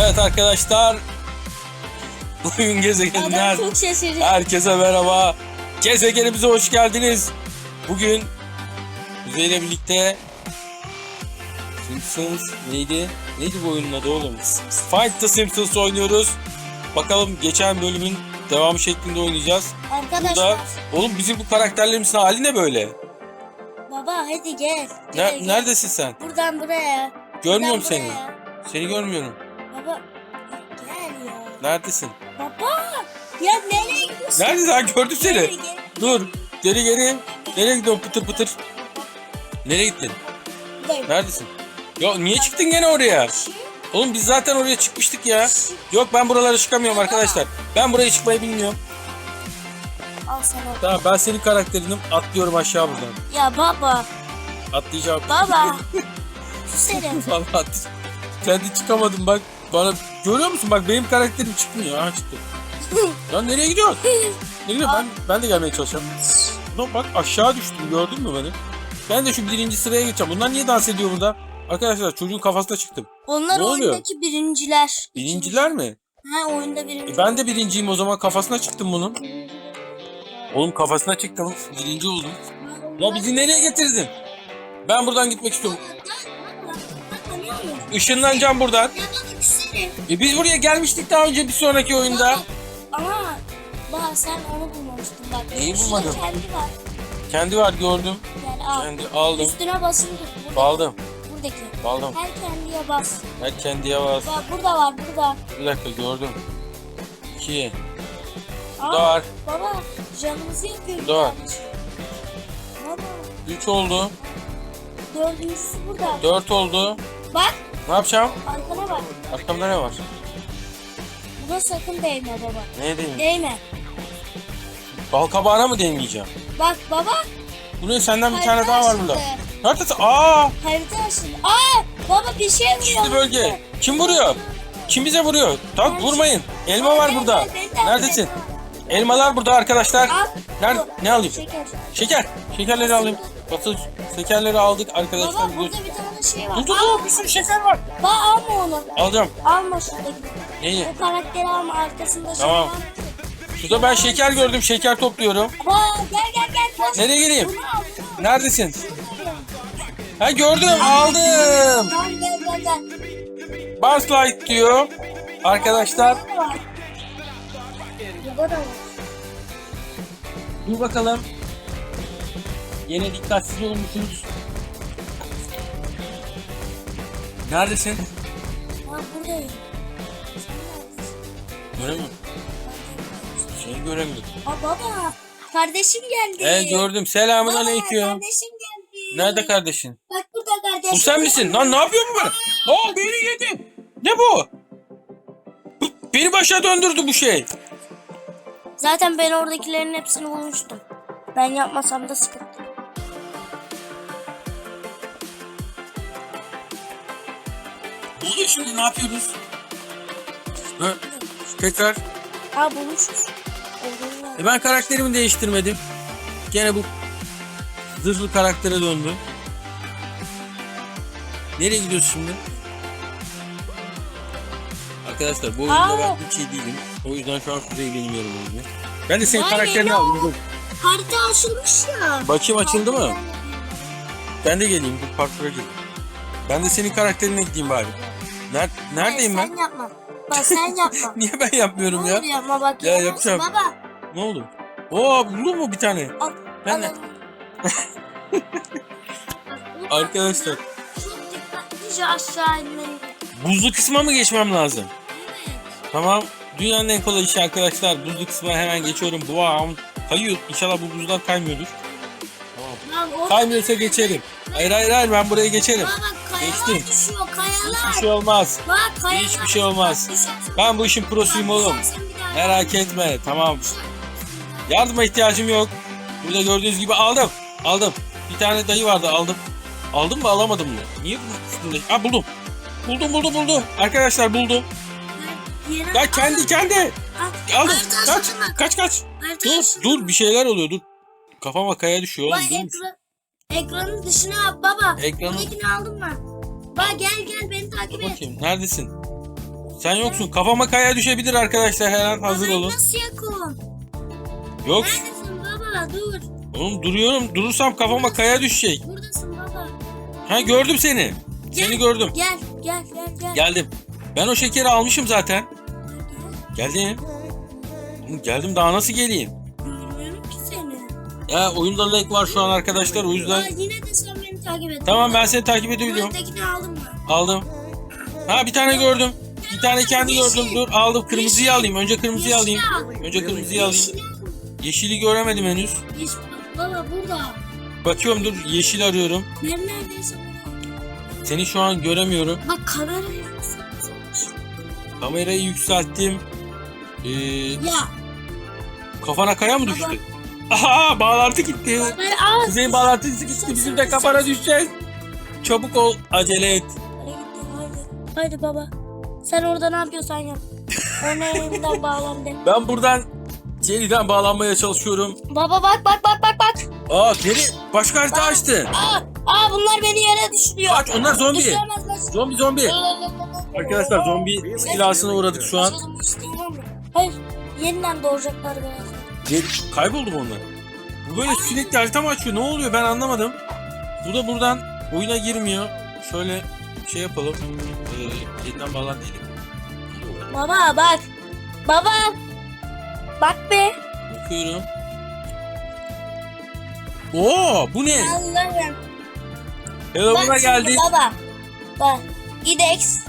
Evet arkadaşlar. Bugün Adam gezegeninden çok herkese merhaba. Gezegenimize hoş geldiniz. Bugün Kuzey ile birlikte Simpsons neydi? Neydi bu oyunun adı oğlum? Fight the Simpsons oynuyoruz. Bakalım geçen bölümün devamı şeklinde oynayacağız. Burada Arkadaşlar oğlum bizim bu karakterlerimizin hali ne böyle? baba hadi gel. Ne- Gel, gel. neredesin sen? Buradan buraya. Görmüyorum Buradan seni. buraya. Seni görmüyorum. Baba. Neredesin? Baba ya nereye gidiyorsun? Nerede sen? Gördüm seni. Gel, gel. Dur. Geri geri. Nereye gidiyorsun pıtır pıtır? Nereye gittin? Buradayım. Neredesin? Ya niye çıktın gene oraya? Oğlum biz zaten oraya çıkmıştık ya. Yok ben buralara çıkamıyorum arkadaşlar. Ben buraya çıkmayı bilmiyorum. Al sana. Tamam ben senin karakterinim. Atlıyorum aşağı buradan. Ya baba. Atlayacağım. Baba. Küserim. Vallahi at- Kendi çıkamadım bak. Bana görüyor musun? Bak benim karakterim çıkmıyor. Aha çıktı. Ya nereye gidiyorsun? Nereye gidiyorsun? Ben, ben de gelmeye çalışıyorum. Ulan bak aşağı düştüm gördün mü beni? Ben de şu birinci sıraya geçeceğim. Bunlar niye dans ediyor burada? Arkadaşlar çocuğun kafasına çıktım. Onlar Ne oluyor? oyundaki birinciler. Birinciler mi? Ha oyunda birinci. E ben de birinciyim o zaman kafasına çıktım bunun. Oğlum kafasına çıktım. Birinci oldum. Ya bizi nereye getirdin? Ben buradan gitmek istiyorum. Işınlanacağım buradan. Küserim. E biz buraya gelmiştik daha önce bir sonraki oyunda. Ama baba sen onu bulmamıştın bak. Neyi Şurada bulmadım? Kendi var. Kendi var gördüm. Yani al. Kendi aldım. Üstüne tut. Buradaki. Aldım. Buradaki. Aldım. Her kendiye bas. Ben kendiye bas. Bak burada var burada. Bir dakika gördüm. İki. Aa, Burada var. Baba canımızı yakıyor. Burada var. Baba Üç oldu. dördüncüsü burada. Dört oldu. Bak Ne yapacağım? arkana bak. Arkamda ne var? Buna sakın değme baba. Neye değeyim? Değme. Bal kabağına mı değmeyeceğim? Bak baba. Bu ne? Senden bir harita tane daha var açıldı. burada. Neredesin? Aa! Harita açıldı. Aa baba bir şey vuruyor. Gizli bölge. Kim vuruyor? Kim bize vuruyor? Tak vurmayın. Elma var burada. Neredesin? Elmalar burada arkadaşlar. Al. Nerede? Ne alayım? Şeker. Şeker. Şekerleri alayım. Batı şekerleri aldık Baba arkadaşlar. Dur burada bir tane şey var. dur dur. Bir sürü şeker var. Bak alma onu. Alacağım. Alma şuradaki. Neyi? O karakteri alma arkasında Tamam. var. Şurada ben şeker gördüm. Şeker topluyorum. Bak gel gel gel. Koş. Nereye al. Neredesin? Ha gördüm. Aldım. Buzz Light diyor. Arkadaşlar. Dur bakalım. Yine dikkatsiz olmuşsunuz. Neredesin? Ha buradayım. Göremiyorum. Seni göremiyorum. Aa baba. Kardeşim geldi. Evet gördüm. Selamun Baba, aleyküm. Kardeşim geldi. Nerede kardeşin? Bak burada kardeşim. Bu sen misin? Lan ne yapıyor bu bana? Aa beni yedi. Ne bu? Bu- Beni başa döndürdü bu şey. Zaten ben oradakilerin hepsini bulmuştum. Ben yapmasam da sıkıntı. Şimdi ne yapıyoruz? Ha, tekrar. Aa bulmuşuz. E ben karakterimi değiştirmedim. Gene bu zırhlı karaktere döndü. Nereye gidiyoruz şimdi? Arkadaşlar bu oyunda Aa! ben hiç iyi değilim. O yüzden şu an Kuzey benim yerimde. Ben de senin Vay karakterini be. aldım. Harita açılmış ya. Bakayım açıldı mı? Ben de geleyim. Dur parkura geleyim. Ben de senin karakterine gideyim bari. Ner neredeyim Sen ben? yapma. Bak sen yapma. Niye ben yapmıyorum ya? yapma bak. Ya yapacağım. Baba. Ne oldu? Oo buldun mu bir tane? Al. Ben de-. Arkadaşlar Çok dikkatlice aşağı inmeli. buzlu kısma mı geçmem lazım? Tamam. Dünyanın en kolay işi arkadaşlar. Buzlu kısma hemen geçiyorum. Buam. Kayıyor. İnşallah bu buzlar kaymıyordur. Tamam. Kaymıyorsa geçerim. Hayır hayır hayır ben buraya geçerim. Baba kayalar Geçtim. düşüyor kayalar. Hiçbir şey olmaz. Bak kayalar. Hiçbir şey olmaz. Düşersin. Ben bu işin prosuyum oğlum. daha. Merak etme. Tamam. Yardıma ihtiyacım yok. Burada gördüğünüz gibi aldım. Aldım. Bir tane dayı vardı aldım. Aldım mı alamadım mı? Niye bu üstünde? Ha buldum. Buldum buldum buldum. Arkadaşlar buldum. Ya kendi kendi. Al. Aldım. Kaç kaç kaç. Dur dur bir şeyler oluyor dur. Kafama kaya düşüyor oğlum. Dur. ekran, ekranın dışına baba. Ekranın- Buradakini aldın mı? Bak gel gel beni takip et. bakayım neredesin? Sen yoksun. Kafama kaya düşebilir arkadaşlar. Her an hazır olun. Nasıl yakın? Yok. Neredesin baba? Dur. Oğlum duruyorum. Durursam kafama kaya düşecek. Buradasın baba. Ha gördüm seni. Seni gördüm. Gel gel gel gel. Geldim. Ben o şekeri almışım zaten. Geldim. Geldim daha nasıl geleyim? Görmüyorum ki seni. Ya oyunda lag var şu an arkadaşlar o Aa, yüzden. yine de beni takip et. Tamam ben seni takip edebiliyorum. Buradakini aldım ben. Aldım. Ha bir tane gördüm. Bir tane kendi gördüm. Dur aldım. Kırmızıyı alayım. Önce kırmızıyı alayım. Önce kırmızıyı alayım. Yeşili göremedim henüz. Yeşil. Baba burada. Bakıyorum dur yeşil arıyorum. Ben neredeyse. Seni şu an göremiyorum. Bak kamerayı. Kamerayı yükselttim. Ee, Ya. kafana kaya mı düştü? Aha bağlantı gitti. Ben aa. Kuzey'in bağlantısı gitti. Bizim de kafana düşeceğiz. Çabuk ol. Acele et. Haydi, haydi. Haydi baba. Sen orada ne yapıyorsan yap. Ona elimden bağlandı. Ben buradan yeniden bağlanmaya çalışıyorum. Baba bak bak bak bak bak. Aa geri başka harita açtı. Aa, aa bunlar beni yere düşürüyor. Kaç onlar zombi. Düşüremezler. Zombi zombi. Arkadaşlar zombi istilasına uğradık şu an. Hayır. Yeniden doğacaklar galiba. Geri- Kayboldu mu onlar? Bu böyle sürekli harita mı açıyor? Ne oluyor ben anlamadım. Bu da buradan oyuna girmiyor. Şöyle şey yapalım. Ee, yeniden bağlan diyelim. Baba bak. Baba. Bak be. Bakıyorum. Oo bu ne? Allah'ım. Hello buna geldi. Baba. Bak. Gidex.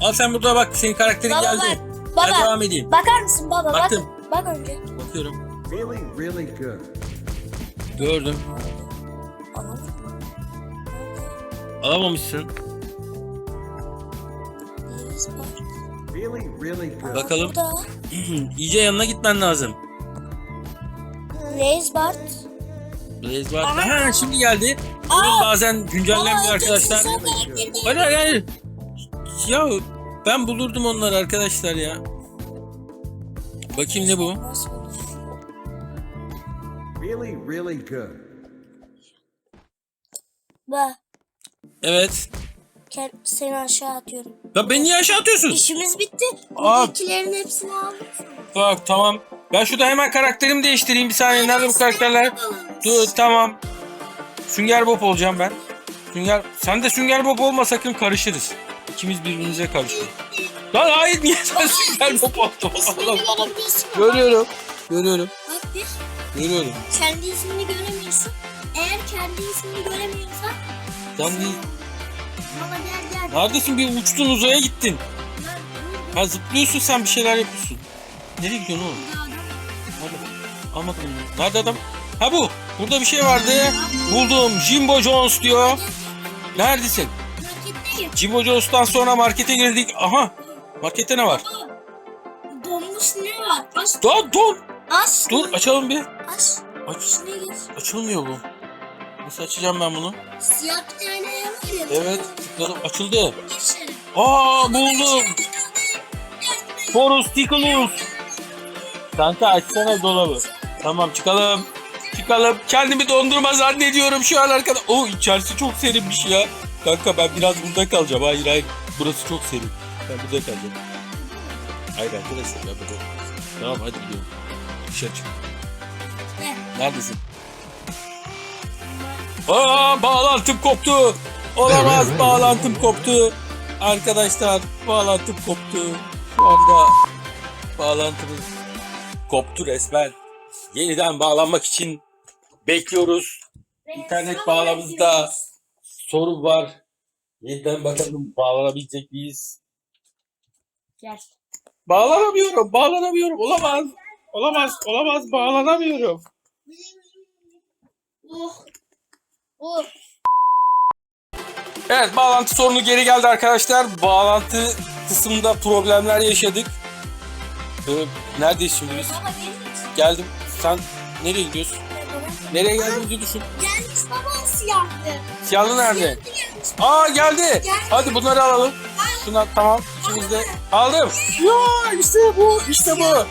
Al sen burada bak senin karakterin Baba geldi. bak. Ben Baba. devam edeyim. Bakar mısın baba? Baktım. Bak. Bak önce. Bakıyorum. Feeling really good. Gördüm. Alamamışsın. Feeling really good. Bakalım. Burada. İyice yanına gitmen lazım. Lays Bart. Blaze var. Aha. Ha şimdi geldi. Oyun bazen güncellenmiyor arkadaşlar. Hayır hayır. Ya ben bulurdum onları arkadaşlar ya. Bakayım ne bu? Feeling really good. Bak. Evet. Gel seni aşağı atıyorum. Ya beni niye aşağı atıyorsun? İşimiz bitti. Buradakilerin hepsini aldık. Bak tamam. Ben şurada hemen karakterimi değiştireyim bir saniye. Nerede bu karakterler? Dur tamam. Sünger Bob olacağım ben. Sünger... Sen de Sünger Bob olma sakın karışırız. İkimiz birbirimize karışırız. Lan hayır niye sen? İsmini Allah'ım. görebiliyorsun. Görüyorum. Görüyorum. Bak bir. Görüyorum. Kendi ismini göremiyorsun. Eğer kendi ismini göremiyorsan Sen değil. baba gel gel. Neredesin? Bir uçtun uzaya gittin. Ha zıplıyorsun sen bir şeyler yapıyorsun. Nereye gidiyorsun oğlum? Nerede? Almadım bunu. Nerede adam? Ha bu. Burada bir şey vardı. Buldum. Jimbo Jones diyor. Neredesin? Jimbo Jones'tan sonra markete girdik. Aha. Markette ne var? Donmuş ne var? Aç. Don don. Aç. Dur açalım bir. Aç. Aç. Açılmıyor bu. Nasıl açacağım ben bunu? Siyah bir tane var ya. Evet. Tıkladım. Açıldı. İçeri. Aa buldum. Forus Tikulus. Kanka açsana dolabı. Tamam çıkalım. Çıkalım. Kendimi dondurma zannediyorum şu an arkada. O içerisi çok serinmiş ya. Kanka ben biraz burada kalacağım. Hayır hayır. Burası çok serin. Ben burada kalacağım. Hayır arkadaşlar ben burada. Tamam hadi gidiyorum. Dışarı çık. Ne? Neredesin? Aa bağlantım koptu. Olamaz bağlantım koptu. Arkadaşlar bağlantım koptu. Şu anda bağlantımız koptu resmen. Yeniden bağlanmak için bekliyoruz. İnternet bağlamızda sorun var. Yeniden bakalım bağlanabilecek miyiz? Gel. Bağlanamıyorum, bağlanamıyorum. Olamaz. Olamaz, olamaz. Bağlanamıyorum. Oh. Oh. Evet bağlantı sorunu geri geldi arkadaşlar. Bağlantı kısmında problemler yaşadık. Ee, neredeyiz şimdi biz? Geldim. Sen nereye gidiyorsun? Nereye geldiğimizi düşün. Gelmiş baba siyahlı. Siyahlı nerede? Gelmiş. Aa geldi. Hadi bunları alalım. Şuna tamam. İkimiz de aldım. Ya işte bu. işte bu.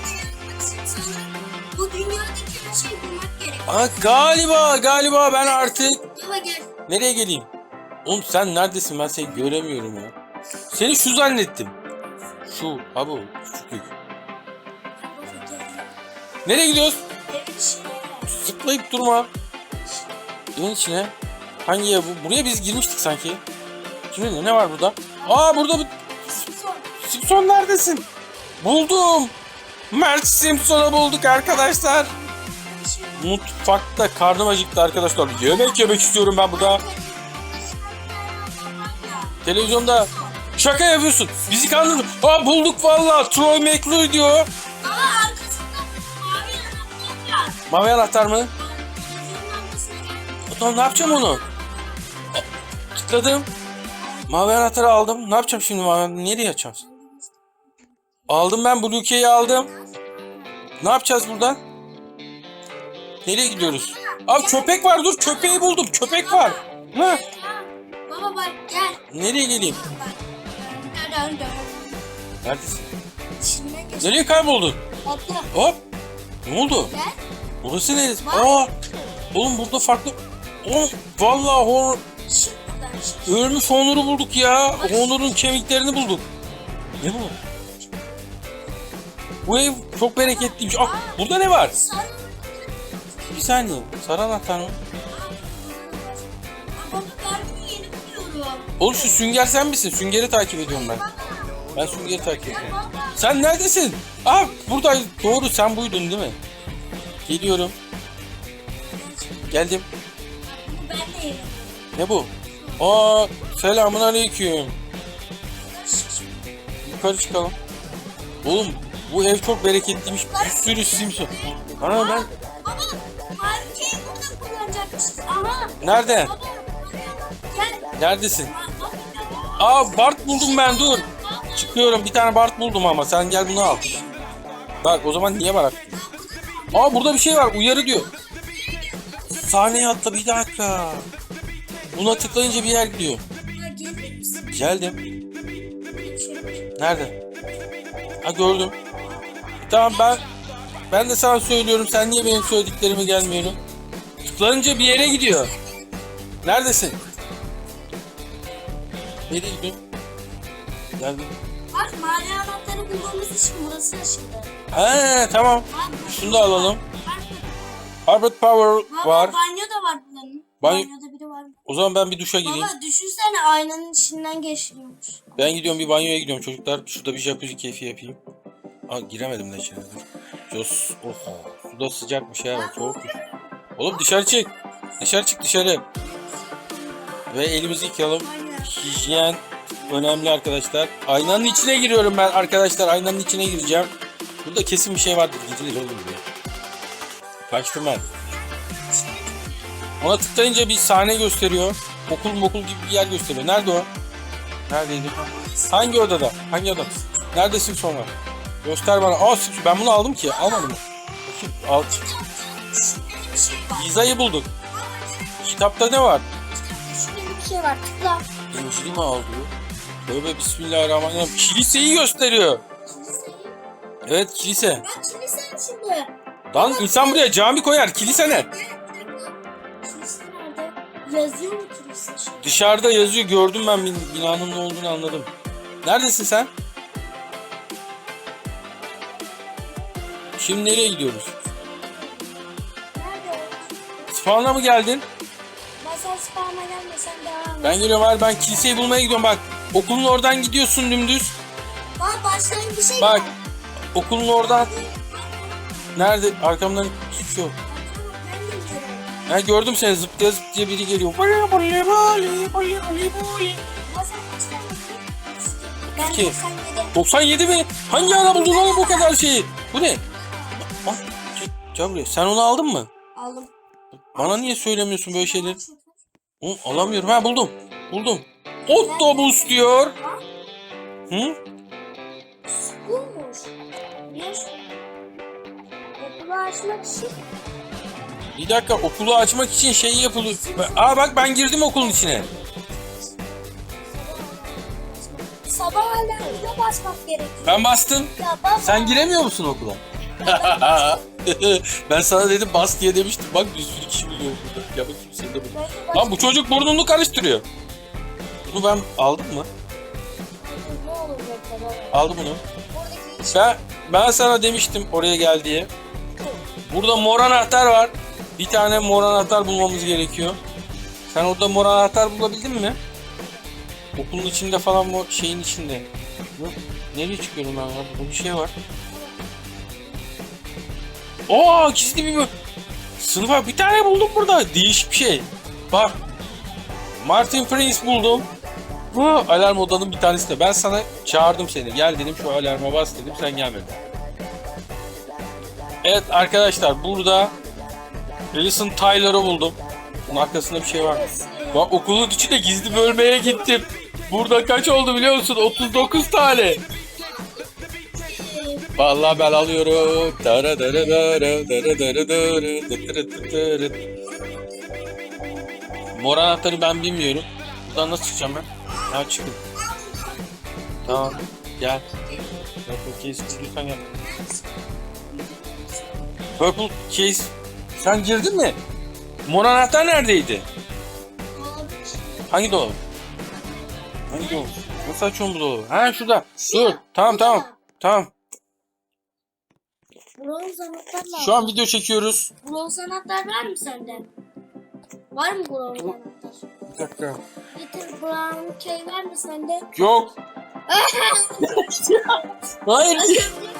Bu dünyadaki her şeyi bulmak gerek. Aa, galiba galiba ben artık Baba gel. nereye geleyim? Oğlum sen neredesin ben seni göremiyorum ya. Seni şu zannettim. Şu ha bu küçüklük. Nereye gidiyoruz? İçine. Zıplayıp durma. Evin içine. Hangi ev bu? Buraya biz girmiştik sanki. Şimdi ne var burada? Aa burada bir Son. Simpson neredesin? Buldum. Mert Simpson'u bulduk arkadaşlar. Mutfakta karnım acıktı arkadaşlar. Yemek yemek istiyorum ben burada. Televizyonda şaka yapıyorsun. Bizi kandırdın. Aa bulduk valla. Troy McClure diyor. Mavi anahtar mı? Tamam ne yapacağım onu? Tıkladım. Mavi anahtarı aldım. Ne yapacağım şimdi mavi anahtarı? Nereye açacağım? Aldım ben Blue Key'i aldım. Ne yapacağız buradan? Nereye gidiyoruz? Abi köpek var dur köpeği buldum köpek var. Ha, Baba bak gel. nereye geleyim? Neredesin? Nereye kayboldun? Hop. Ne oldu? Gel. Burası neresi? Aa, oğlum burada farklı... Oğlum vallahi hor... Ölmüş Honor'u bulduk ya. Honor'un kemiklerini bulduk. Ne bu? Bu ev çok bereketliymiş. Ah, burada ne var? Bir saniye. Sarı anahtar mı? Oğlum şu Sünger sen misin? Sünger'i takip ediyorum ben. Ben Sünger'i takip ediyorum. Sen neredesin? Ah buradayız. Doğru sen buydun değil mi? Geliyorum. Geldim. Ben de. Ne bu? Aa selamun aleyküm. Yukarı çıkalım. Oğlum bu ev çok bereketliymiş. Bir sürü Simpson. Ana ben... Baba şeyi burada kullanacakmışız. Aha. Nerede? Baba gel. Neredesin? Aa Bart buldum ben dur. Çıkıyorum bir tane Bart buldum ama sen gel bunu al. Bak o zaman niye var? Aa burada bir şey var uyarı diyor. Sahneye atla bir dakika. Buna tıklayınca bir yer gidiyor. Geldim. Nerede? Ha gördüm. Tamam ben ben de sana söylüyorum. Sen niye benim söylediklerime gelmiyorsun? Tıklanınca bir yere gidiyor. Neredesin? Nereye gidiyorsun? Geldim. Bak mavi anahtarı bulmamız için burası açıldı. He tamam. Bak, Şunu da alalım. Harvard Power Baba, var. Banyo da var bunların. Banyo- Banyoda biri var. O zaman ben bir duşa gireyim. Baba düşünsene aynanın içinden geçiyormuş. Ben gidiyorum bir banyoya gidiyorum çocuklar. Şurada bir jacuzzi keyfi yapayım. Aa giremedim de dur. Jos, oh. Suda sıcakmış ya soğukmuş. Oğlum dışarı çık. Dışarı çık dışarı. Ve elimizi yıkayalım. Hijyen önemli arkadaşlar. Aynanın içine giriyorum ben arkadaşlar. Aynanın içine gireceğim. Burada kesin bir şey vardır. Gidilir oğlum diye. Kaçtım ben. Ona tıklayınca bir sahne gösteriyor. Okul mokul gibi bir yer gösteriyor. Nerede o? Neredeydi? Hangi odada? Hangi odada? Neredesin sonra? Göster bana. Aa Simpson. ben bunu aldım ki. Almadım mı? Bakayım. Al. Pizzayı bulduk. Kitapta ne var? Bir şey var. Tıkla. İncil'i mi aldı? Tövbe bismillahirrahmanirrahim. Kiliseyi gösteriyor. Evet kilise. Bak kilise açıldı. Lan insan buraya cami koyar. Kilise ne? Kilise nerede? Yazıyor mu kilise? Şey? Dışarıda yazıyor. Gördüm ben bin- binanın ne olduğunu anladım. Neredesin sen? Şimdi nereye gidiyoruz? Nerede? Spawn'a mı geldin? Ben sen spawn'a gelmesen devam et. Ben geliyorum abi ben kiliseyi bulmaya gidiyorum bak. Okulun oradan gidiyorsun dümdüz. Bak başlayın bir şey Bak. Okulun oradan. Nerede? Arkamdan hiçbir şey yok. Ha gördüm seni zıplaya zıplaya biri geliyor. Bali, bali, bali, bali, bali, İki. 97. 97 mi? Hangi ara buldun oğlum bu kadar şeyi? Bu ne? Bak, gel- gel buraya. Sen onu aldın mı? Aldım. Bana niye söylemiyorsun böyle şeyleri? Oğlum, alamıyorum. Ha buldum. Buldum. Otobüs diyor. Hı? Bulmuş. Bir. Okulu açmak için. Bir dakika okulu açmak için şey yapılıyor. Aa bak ben girdim okulun içine. Sabah alarmına basmak gerekiyor. Ben bastım. Ya baba. Sen giremiyor musun okula? ben sana dedim bas diye demiştim. Bak bir sürü kişi biliyor burada. Ya bakayım seni de bul. Belki Lan bu çocuk burnunu karıştırıyor. Bunu ben aldım mı? Aldım bunu. Buradaki iş Ben, sana demiştim oraya gel diye. Burada mor anahtar var. Bir tane mor anahtar bulmamız gerekiyor. Sen orada mor anahtar bulabildin mi? Okulun içinde falan mı şeyin içinde? Yok. Nereye çıkıyorum ben ya? Burada bir şey var. Oo gizli bir bö- Sınıfa bir tane buldum burada. Değişik bir şey. Bak. Martin Prince buldum. Bu alarm odanın bir tanesi de. Ben sana çağırdım seni. Gel dedim şu alarma bas dedim. Sen gelmedin. Evet arkadaşlar burada Alison Tyler'ı buldum. Bunun arkasında bir şey var. Bak okulun içinde gizli bölmeye gittim. Burada kaç oldu biliyor musun? 39 tane. Vallahi ben alıyorum. Mor anahtarı ben bilmiyorum. Buradan nasıl çıkacağım ben? Ha çıkın. Tamam. Gel. Purple case lütfen gel. Purple case. Sen girdin mi? Mor anahtar neredeydi? Hangi dolap? Hangi dolap? Nasıl açıyorum bu dolabı? Ha şurada. Dur. Tamam tamam. Tamam. Bronz anahtar var. Şu an video çekiyoruz. Bronz anahtar var mı sende? Var mı bronz anahtar? Bir dakika. Little brown key var mı sende? Yok. Hayır.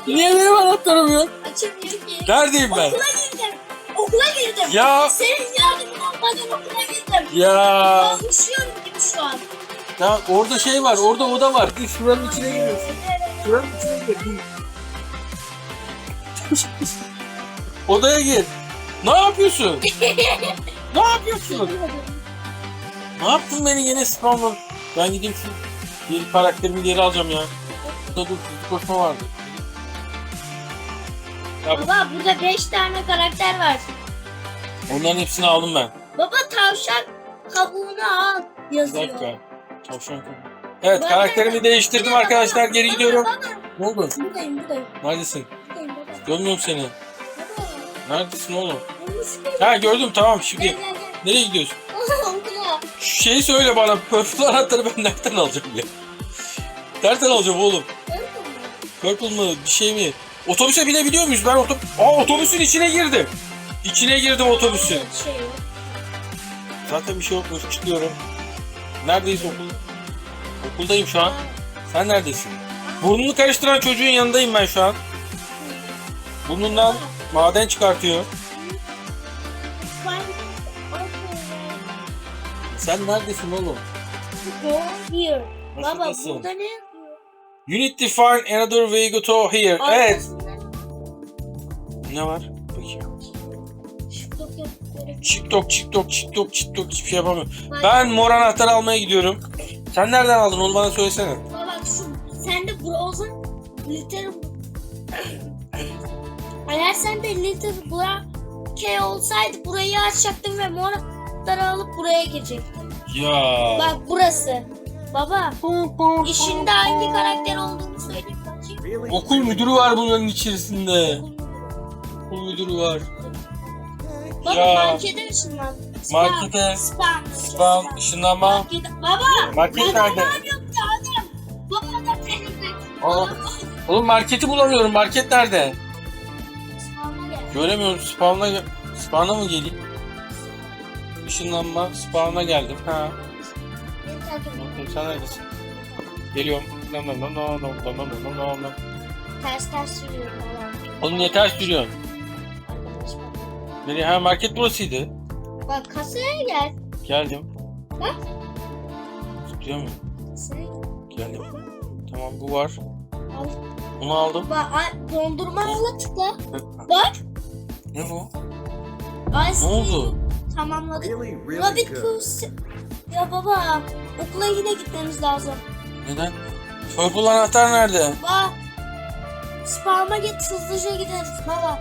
Niye benim anahtarım yok? Açamıyor ki. Neredeyim ben? Okula girdim. Okula girdim. Ya. Senin yardımın olmadan okula girdim. Ya. Uçuyorum gibi şu an. Ya orada şey var. Orada oda var. Dur şuranın içine giriyorsun. Şuranın içine gir. Odaya gir. Ne yapıyorsun? ne yapıyorsun? Ne yaptın beni yine spamla? Ben gideyim şu bir karakterimi geri alacağım ya. Burada dur koşma vardı. Ya Baba burada 5 tane karakter var. onların hepsini aldım ben. Baba tavşan kabuğunu al Bir yazıyor. dakika. Tavşan kabuğu. Evet karakterimi değiştirdim arkadaşlar. Geri gidiyorum. Baba, Ne oldu? buradayım buradayım. Neredesin? Buradayım baba. Görmüyorum seni. Baba. Neredesin oğlum? Bunu sıkıyorum. Ha gördüm tamam Gel şimdi. gel gel. Nereye gidiyorsun? Şeyi söyle bana. Purple anahtarı ben nereden alacağım ya? Nereden alacağım oğlum? Purple mı? Bir şey mi? Otobüse binebiliyor muyuz? Ben otobüs... Aa otobüsün içine girdim. İçine girdim otobüsün. Şey yok. Zaten bir şey yokmuş. Çıkıyorum. Neredeyiz okul? Okuldayım şu an. Sen neredesin? Burnunu karıştıran çocuğun yanındayım ben şu an. Burnundan maden çıkartıyor. Sen neredesin oğlum? Go here. Nasıl Baba nasıl? burada ne? You need to find another way to here. Evet. Ne var? Bakayım. TikTok, TikTok, TikTok, TikTok hiçbir şey yapamıyorum. Ben mor anahtar almaya gidiyorum. Sen nereden aldın onu bana söylesene. Baba bak şu sende Browse'un Litter Eğer sende Litter Black K olsaydı burayı açacaktın ve mor anahtarı alıp buraya girecektin. Ya. Bak burası. Baba işinde hangi karakter olduğunu söyleyeyim bakayım. Really? Okul müdürü var bunların içerisinde. Okul müdürü. Var. Baba Ya. markete ışınlan. Markete. Spam. Spam, ışınlanma. Markete. Baba. Market adam nerede? var yoktu adam. Baba adam. Aa. Oğlum marketi bulamıyorum. Market nerede? Spam'a gel. Göremiyorum. Spawn'a gel. Spawn'a mı geleyim? Işınlanma. Spawn'a geldim. Ha. Bakayım sen neredesin? Geliyorum. Nam nam nam nam nam nam nam nam nam. Ters ters sürüyorum. Oğlum niye ters sürüyorsun? Nereye? Ha market burasıydı. Bak kasaya gel. Geldim. Bak. Zıplıyor mu? Kasaya. Geldim. Tamam bu var. Al. Bunu aldım. Bak ay, dondurma tıkla. Bak. Ne bu? Ay, Ne oldu? Tamamladık. Really, really Rabbit. Cruise. Ya baba okula yine gitmemiz lazım. Neden? Purple anahtar nerede? Bak. Spam'a git hızlıca gideriz baba.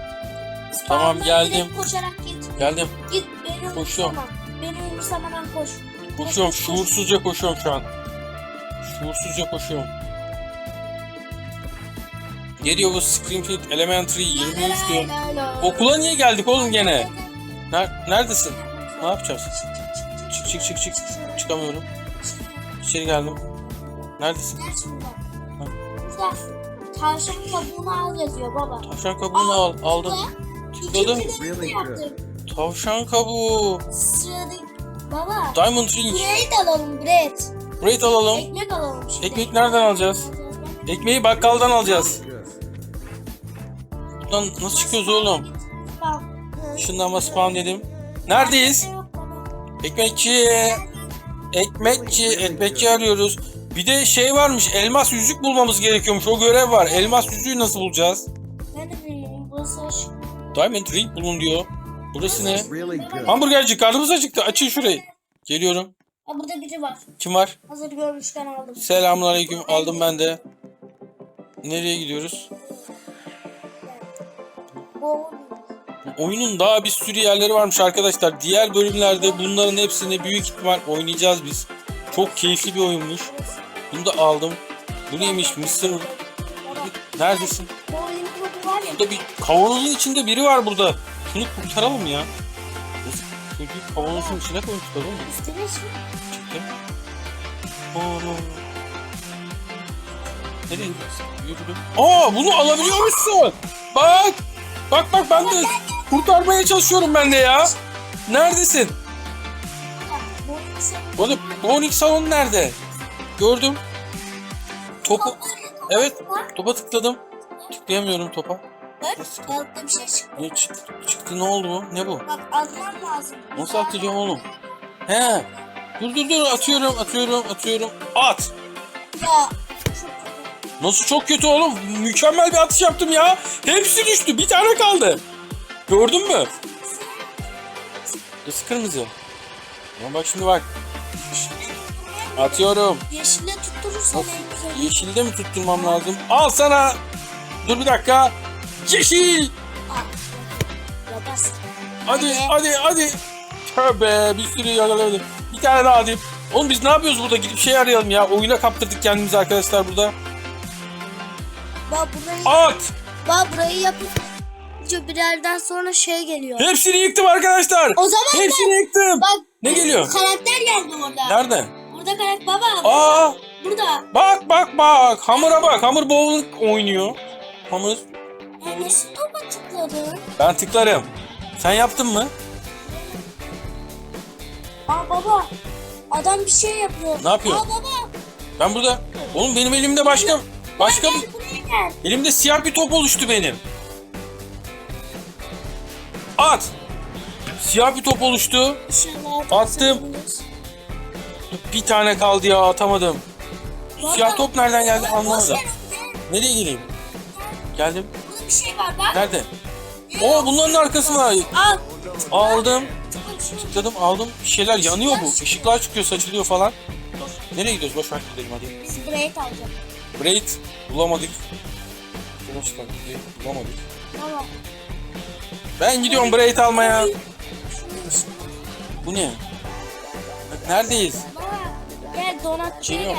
Tamam, Spam'a geldim. direkt koşarak git. Geldim. Git beni Koşuyorum. umursama. Beni umursamadan koş. Koşuyorum. Koş. Şuursuzca koşuyorum şu an. Şuursuzca koşuyorum. Geliyor bu Springfield Elementary 23 diyor. Okula niye geldik oğlum gene? Ner- neredesin? Ne yapacağız? Çık çık çık çık. Çıkamıyorum. İçeri geldim. Neredesin? Gel şimdi. Burada tavşan kabuğunu al yazıyor baba. Tavşan kabuğunu al. Aldım. Tıkladım. Tavşan kabuğu. Sıradaki baba. Diamond ring. Bread alalım bread. Bread alalım. Ekmek alalım şimdi. Ekmek nereden alacağız? Ekmeği bakkaldan alacağız. Buradan nasıl çıkıyoruz oğlum? Bak. Şundan bas spam dedim. Neredeyiz? Ekmekçi. Ekmekçi. Ekmekçi arıyoruz. Bir de şey varmış. Elmas yüzük bulmamız gerekiyormuş. O görev var. Elmas yüzüğü nasıl bulacağız? Ben de bilmiyorum. Burası açık. Diamond ring bulun diyor. Burası ne? Hamburgerci karnımız acıktı. Açın şurayı. Geliyorum. Ha burada biri var. Kim var? Hazır görmüşken aldım. Selamünaleyküm. Aldım ben de. Nereye gidiyoruz? Bu Oyunun daha bir sürü yerleri varmış arkadaşlar. Diğer bölümlerde bunların hepsini büyük ihtimal oynayacağız biz. Çok keyifli bir oyunmuş. Bunu da aldım. Bu neymiş? Mısır. Neredesin? Burada bir kavanozun içinde biri var burada. Şunu kurtaralım ya. Çocuğu kavanozun içine koymuşlar oğlum. İstediğin şey. Çıktım. Nereye gidiyorsun? Yürüdüm. Aa bunu alabiliyor musun? Bak. Bak bak ben de kurtarmaya çalışıyorum ben de ya. Neredesin? Arada bowling salonu nerede? Gördüm. Topu. Evet. Topa tıkladım. Tıklayamıyorum topa. Bak altta bir şey çıktı. Ne çıktı? çıktı ne oldu bu? Ne bu? Bak atman lazım. Nasıl atacağım oğlum? He. Dur dur dur atıyorum atıyorum atıyorum. At. Ya. Nasıl çok kötü oğlum? Mükemmel bir atış yaptım ya. Hepsi düştü. Bir tane kaldı. Gördün mü? Nasıl kırmızı? Ama bak şimdi bak. Atıyorum. Yeşille tutturursan en. Yeşilde mi tutturmam lazım? Al sana. Dur bir dakika. Yeşil. Hadi hadi hadi. Tövbe bir sürü yakaladım. Bir tane daha atayım. Oğlum biz ne yapıyoruz burada? Gidip şey arayalım ya. Oyuna kaptırdık kendimizi arkadaşlar burada. Bak burayı, At. bak burayı yapıp birerden sonra şey geliyor. Hepsini yıktım arkadaşlar. O zaman Hepsini yıktım. Bak Ne geliyor? karakter geldi orada. Nerede? Burada karakter baba. Aa Burada. bak bak bak. Hamur'a bak. Hamur bowling oynuyor. Hamur. Ya nasıl topa tıkladın? Ben tıklarım. Sen yaptın mı? Aa baba. Adam bir şey yapıyor. Ne yapıyor? Aa baba. Ben burada. Oğlum benim elimde başka başka gel. elimde siyah bir top oluştu benim. At. Siyah bir top oluştu. İnşallah Attım. Bir tane kaldı ya atamadım. Siyah top nereden geldi anlamadım. Nereye geleyim? Geldim. Burada bir şey var bak. Nerede? Oo bunların arkasına Al. aldım. Tıkladım aldım. Bir şeyler yanıyor bu. Işıklar çıkıyor saçılıyor falan. Nereye gidiyoruz? Boş ver gidelim hadi. Biz braid alacağız. Braid bulamadık. Braid bulamadık. Baba. Ben gidiyorum braid almaya. Bu ne? Neredeyiz? Gel Geliyorum. gel.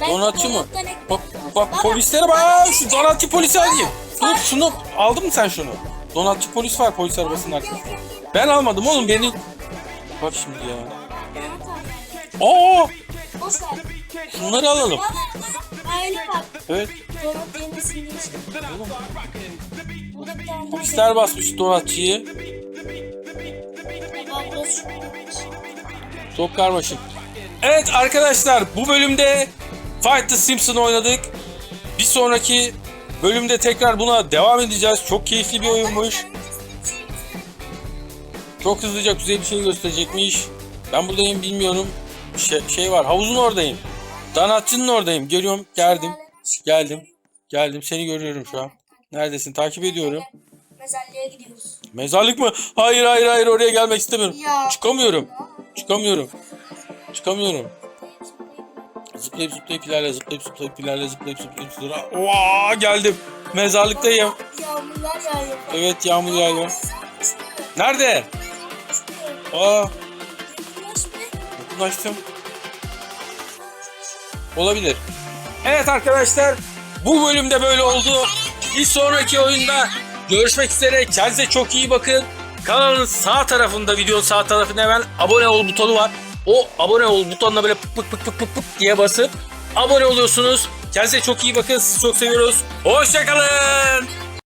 Ben Donatçı mı? Bak, bak Baba, polislere bak. Şu donatçı polisi alayım. Dur şunu aldın mı sen şunu? Donatçı polis var polis arabasının arkasında. Ben almadım oğlum beni. Bak şimdi ya. Boş ver. şunları alalım. Baba. Aile bak. Evet Donat yemesin diye şey. Polisler basmış donatçıyı. Çok- karmaşık. Evet arkadaşlar bu bölümde Fight the Simpson oynadık. Bir sonraki bölümde tekrar buna devam edeceğiz. Çok keyifli bir oyunmuş. Çok hızlıca güzel bir şey gösterecekmiş. Ben buradayım bilmiyorum. Şey, şey var havuzun oradayım. Danatçının oradayım. Geliyorum geldim. Geldim. Geldim seni görüyorum şu an. Neredesin takip ediyorum. Mezarlığa gidiyoruz. Mezarlık mı? Hayır hayır hayır oraya gelmek istemiyorum. Ya. Çıkamıyorum. Çıkamıyorum. Çıkamıyorum. Zıplayıp zıplayıp ilerle, zıplayıp zıplayıp ilerle, zıplayıp zıplayıp ilerle. Oha geldim. Mezarlıktayım. Yağmurlar yağıyor. Evet yağmur yağıyor. Nerede? Aa yakınlaştım. Olabilir. Evet arkadaşlar bu bölümde böyle oldu. Bir sonraki oyunda görüşmek üzere. Kendinize çok iyi bakın. Kanalın sağ tarafında, videonun sağ tarafında hemen abone ol butonu var. O abone ol butonuna böyle pık pık pık pık pık diye basıp abone oluyorsunuz. Kendinize çok iyi bakın. Sizi çok seviyoruz. Hoşçakalın.